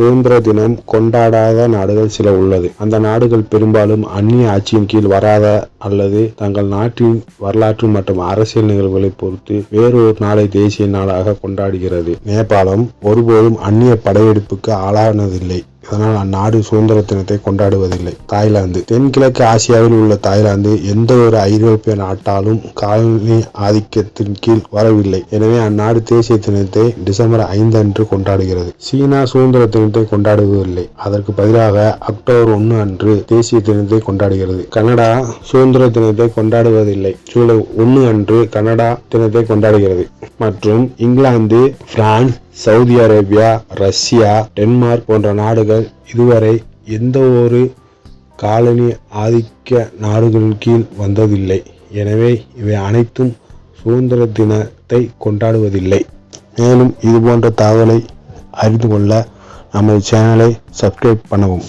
சுதந்திர தினம் கொண்டாடாத நாடுகள் சில உள்ளது. அந்த நாடுகள் பெரும்பாலும் அந்நிய ஆட்சியின் கீழ் வராத அல்லது தங்கள் நாட்டின் வரலாற்று மற்றும் அரசியல் நிகழ்வுகளை பொறுத்து வேறொரு நாளை தேசிய நாளாக கொண்டாடுகிறது. நேபாளம் ஒருபோதும் அந்நிய படையெடுப்புக்கு ஆளானதில்லை. இதனால் அந்நாடு சுதந்திர தினத்தை கொண்டாடுவதில்லை. தாய்லாந்து. தென்கிழக்கு ஆசியாவில் உள்ள தாய்லாந்து எந்த ஒரு ஐரோப்பிய நாட்டாலும் காலனி ஆதிக்கத்தின் கீழ் வரவில்லை. எனவே அந்நாடு தேசிய தினத்தை டிசம்பர் ஐந்து அன்று கொண்டாடுகிறது. சீனா சுதந்திர தினத்தை கொண்டாடுவதில்லை. அதற்கு பதிலாக அக்டோபர் ஒன்று அன்று தேசிய தினத்தை கொண்டாடுகிறது. கனடா சுதந்திர சுதந்திர தினத்தை கொண்டாடுவதில்லை. ஜூலை ஒன்று அன்று கனடா தினத்தை கொண்டாடுகிறது. மற்றும் England France Saudi Arabia Russia Denmark போன்ற நாடுகள் இதுவரை எந்த ஒரு காலனி ஆதிக்க நாடுகளின் கீழ் வந்ததில்லை. எனவே இவை அனைத்தும் சுதந்திர தினத்தை கொண்டாடுவதில்லை. மேலும் இது போன்ற தகவலை அறிந்து கொள்ள நமது சேனலை சப்ஸ்கிரைப் பண்ணவும்.